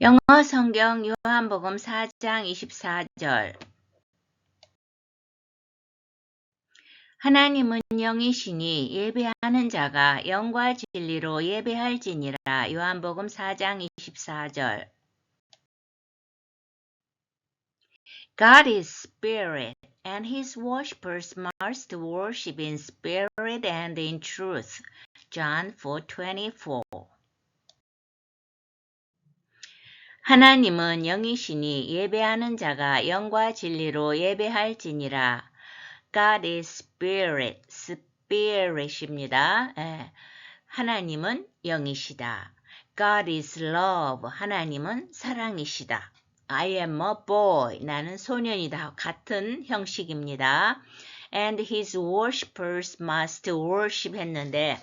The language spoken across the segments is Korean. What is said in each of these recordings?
영어 성경 요한복음 4장 24절 하나님은 영이시니 예배하는 자가 영과 진리로 예배할지니라 요한복음 4장 24절 God is spirit and his worshippers must worship in spirit and in truth. John 4:24 하나님은 영이시니 예배하는 자가 영과 진리로 예배할지니라. God is spirit, spirit입니다. 예. 하나님은 영이시다. God is love, 하나님은 사랑이시다. I am a boy, 나는 소년이다. 같은 형식입니다. And his worshippers must worship 했는데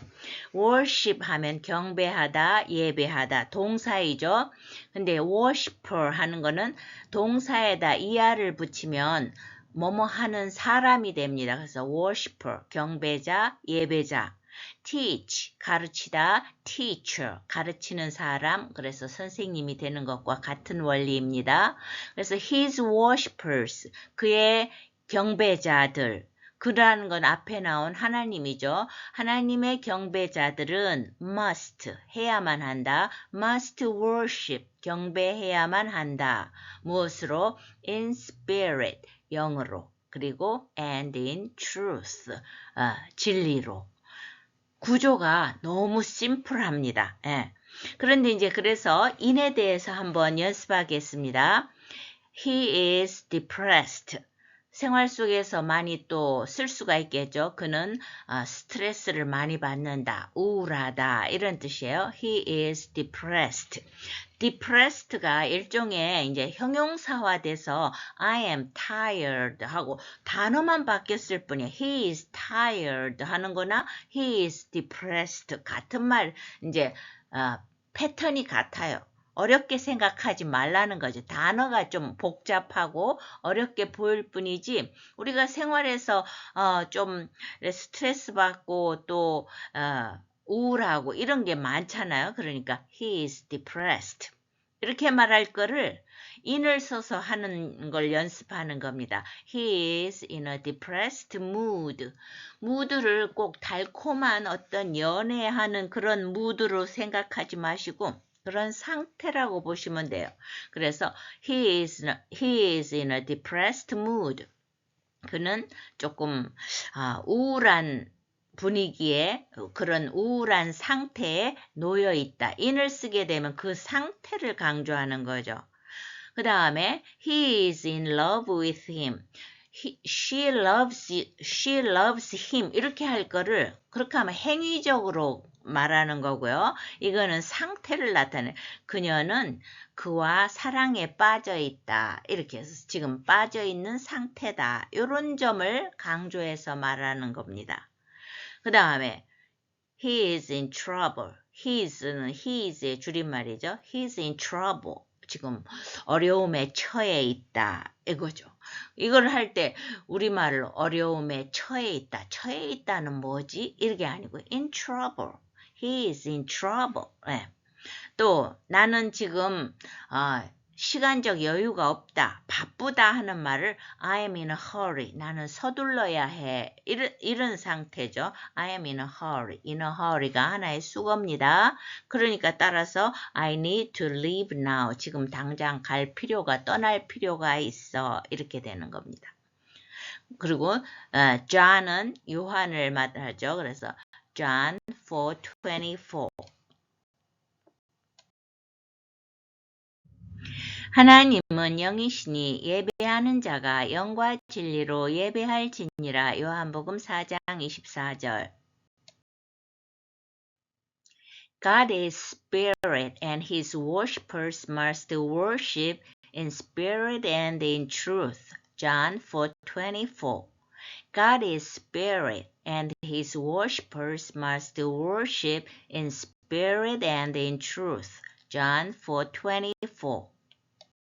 worship 하면 경배하다, 예배하다 동사이죠. 근데 worshipper 하는 거는 동사에다 이하를 붙이면 뭐뭐 하는 사람이 됩니다. 그래서 worshipper 경배자, 예배자 teach 가르치다 teacher 가르치는 사람 그래서 선생님이 되는 것과 같은 원리입니다. 그래서 his worshippers 그의 경배자들 그라는 건 앞에 나온 하나님이죠. 하나님의 경배자들은 must 해야만 한다. must worship 경배해야만 한다. 무엇으로? in spirit 영으로 그리고 and in truth 어, 진리로 구조가 너무 심플합니다. 예. 그런데 이제 그래서 in에 대해서 한번 연습하겠습니다. He is depressed. 생활 속에서 많이 또 쓸 수가 있겠죠. 그는 어, 스트레스를 많이 받는다, 우울하다 이런 뜻이에요. He is depressed. depressed가 일종의 이제 형용사화돼서 I am tired 하고 단어만 바뀌었을 뿐이에요. He is tired 하는 거나 he is depressed 같은 말 이제 어, 패턴이 같아요. 어렵게 생각하지 말라는 거죠. 단어가 좀 복잡하고 어렵게 보일 뿐이지 우리가 생활에서 어, 좀 스트레스 받고 또 어, 우울하고 이런 게 많잖아요. 그러니까 he is depressed. 이렇게 말할 거를 in을 써서 하는 걸 연습하는 겁니다. He is in a depressed mood. 무드를 꼭 달콤한 어떤 연애하는 그런 무드로 생각하지 마시고 그런 상태라고 보시면 돼요. 그래서 he is, he is in a depressed mood. 그는 조금 아, 우울한 분위기에 그런 우울한 상태에 놓여 있다. in을 쓰게 되면 그 상태를 강조하는 거죠. 그 다음에 he is in love with him. He, she loves she loves him 이렇게 할 거를 그렇게 하면 행위적으로 말하는 거고요. 이거는 상태를 나타내. 그녀는 그와 사랑에 빠져 있다. 이렇게 해서 지금 빠져 있는 상태다. 이런 점을 강조해서 말하는 겁니다. 그 다음에 he is in trouble. heis는 heis의 줄임말이죠. he's in trouble. 지금 어려움에 처해 있다. 이거죠. 이걸 할 때 우리말로 어려움에 처해 있다. 처해 있다는 뭐지? 이게 아니고 in trouble. He is in trouble. 네. 또 나는 지금 어, 시간적 여유가 없다, 바쁘다 하는 말을 I am in a hurry. 나는 서둘러야 해. 이런, 이런 상태죠. I am in a hurry. in a hurry가 하나의 수거입니다. 그러니까 따라서 I need to leave now. 지금 당장 갈 필요가, 떠날 필요가 있어. 이렇게 되는 겁니다. 그리고 어, John은 요한을 말하죠. 그래서 John 4:24 하나님은 영이시니 예배하는 자가 영과 진리로 예배할지니라 요한복음 4장 24절 God is spirit and his worshippers must worship in spirit and in truth. John 4:24 God is spirit, and his worshippers must worship in spirit and in truth. John 4:24